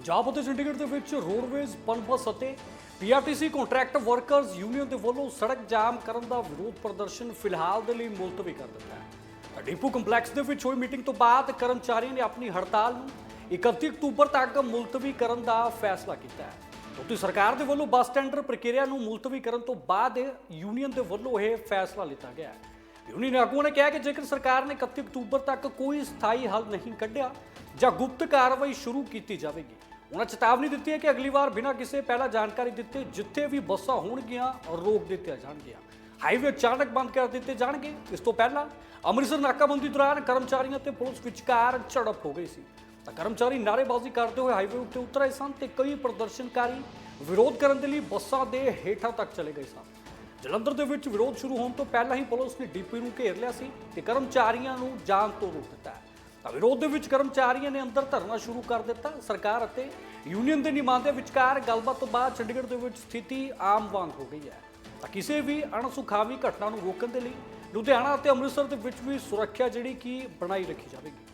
ਪੰਜਾਬ ਅਤੇ ਚੰਡੀਗੜ੍ਹ ਦੇ ਵਿੱਚ ਰੋਡਵੇਜ਼, ਪਨਬਸ ਅਤੇ ਪੀਆਰਟੀਸੀ ਕੰਟਰੈਕਟ ਵਰਕਰਜ਼ ਯੂਨੀਅਨ ਦੇ ਵੱਲੋਂ ਸੜਕ ਜਾਮ ਕਰਨ ਦਾ ਵਿਰੋਧ ਪ੍ਰਦਰਸ਼ਨ ਫਿਲਹਾਲ ਦੇ ਲਈ ਮੁਲਤਵੀ ਕਰ ਦਿੱਤਾ ਹੈ। ਡਿਪੂ ਕੰਪਲੈਕਸ ਦੇ ਵਿੱਚ ਹੋਈ ਮੀਟਿੰਗ ਤੋਂ ਬਾਅਦ ਕਰਮਚਾਰੀਆਂ ਨੇ ਆਪਣੀ ਹੜਤਾਲ ਨੂੰ 31 ਅਕਤੂਬਰ ਤੱਕ ਮੁਲਤਵੀ ਕਰਨ ਦਾ ਫੈਸਲਾ ਕੀਤਾ ਹੈ। ਕਿਉਂਕਿ ਸਰਕਾਰ ਦੇ ਵੱਲੋਂ ਬੱਸ ਟੈਂਡਰ ਪ੍ਰਕਿਰਿਆ ਨੂੰ ਮੁਲਤਵੀ ਕਰਨ ਤੋਂ ਬਾਅਦ ਯੂਨੀਅਨ ਦੇ ਵੱਲੋਂ ਇਹ ਫੈਸਲਾ ਲਿੱਤਾ ਗਿਆ ਹੈ। ਯੂਨੀਅਨ ਆਗੂਆਂ ਨੇ ਕਿਹਾ ਕਿ ਜੇਕਰ ਸਰਕਾਰ ਨੇ 31 ਅਕਤੂਬਰ ਤੱਕ ਕੋਈ ਸਥਾਈ ਹੱਲ ਨਹੀਂ ਕੱਢਿਆ ਜਾਂ ਗੁਪਤ ਕਾਰਵਾਈ ਸ਼ੁਰੂ ਕੀਤੀ ਜਾਵੇਗੀ ਉਹਨਾਂ ਚੇਤਾਵਨੀ ਦਿੱਤੀ ਹੈ ਕਿ ਅਗਲੀ ਵਾਰ ਬਿਨਾਂ ਕਿਸੇ ਪਹਿਲਾਂ ਜਾਣਕਾਰੀ ਦਿੱਤੇ ਜਿੱਥੇ ਵੀ ਬੱਸਾਂ ਹੋਣਗੀਆਂ, ਰੋਕ ਦਿੱਤੀਆਂ ਜਾਣਗੀਆਂ। ਹਾਈਵੇ ਅਚਾਨਕ ਬੰਦ ਕਰ ਦਿੱਤੇ ਜਾਣਗੇ। ਇਸ ਤੋਂ ਪਹਿਲਾਂ ਅੰਮ੍ਰਿਤਸਰ ਨਾਕਾਬੰਦੀ ਦੌਰਾਨ ਕਰਮਚਾਰੀਆਂ ਤੇ ਪੁਲਿਸ ਵਿਚਕਾਰ ਝੜਪ ਹੋ ਗਈ ਸੀ। ਤਾਂ ਕਰਮਚਾਰੀ ਨਾਅਰੇਬਾਜ਼ੀ ਕਰਦੇ ਹੋਏ ਹਾਈਵੇ ਉੱਤੇ ਉਤਰ ਆਏ ਸਨ ਤੇ ਕਈ ਪ੍ਰਦਰਸ਼ਨਕਾਰੀ ਵਿਰੋਧ ਕਰਨ ਦੇ ਲਈ ਬੱਸਾਂ ਦੇ ਹੇਠਾਂ ਤੱਕ ਚਲੇ ਗਏ ਸਨ। ਜਲੰਧਰ ਦੇ ਵਿੱਚ ਵਿਰੋਧ ਸ਼ੁਰੂ ਹੋਣ ਤੋਂ ਪਹਿਲਾਂ ਹੀ ਪੁਲਿਸ ਨੇ ਡੀਪੀ ਨੂੰ ਘੇਰ ਲਿਆ ਸੀ ਤੇ ਕਰਮਚਾਰੀਆਂ ਨੂੰ ਜਾਣ ਤੋਂ ਰੋਕ ਦਿੱਤਾ ਹੈ। ਤਾਂ ਵਿਰੋਧ ਦੇ ਵਿੱਚ ਕਰਮਚਾਰੀਆਂ ਨੇ ਅੰਦਰ ਧਰਨਾ ਸ਼ੁਰੂ ਕਰ ਦਿੱਤਾ। ਸਰਕਾਰ ਅਤੇ ਯੂਨੀਅਨ ਦੇ ਨਿਮਾਂਦੇ ਵਿਚਕਾਰ ਗੱਲਬਾਤ ਤੋਂ ਬਾਅਦ ਚੰਡੀਗੜ੍ਹ ਦੇ ਵਿੱਚ ਸਥਿਤੀ ਆਮ ਵਾਂਗ ਹੋ ਗਈ ਹੈ। ਤਾਂ ਕਿਸੇ ਵੀ ਅਣਸੁਖਾਵੀ ਘਟਨਾ ਨੂੰ ਰੋਕਣ ਦੇ ਲਈ ਲੁਧਿਆਣਾ ਅਤੇ ਅੰਮ੍ਰਿਤਸਰ ਦੇ ਵਿੱਚ ਵੀ ਸੁਰੱਖਿਆ ਜਿਹੜੀ ਕਿ ਬਣਾਈ ਰੱਖੀ ਜਾਵੇਗੀ।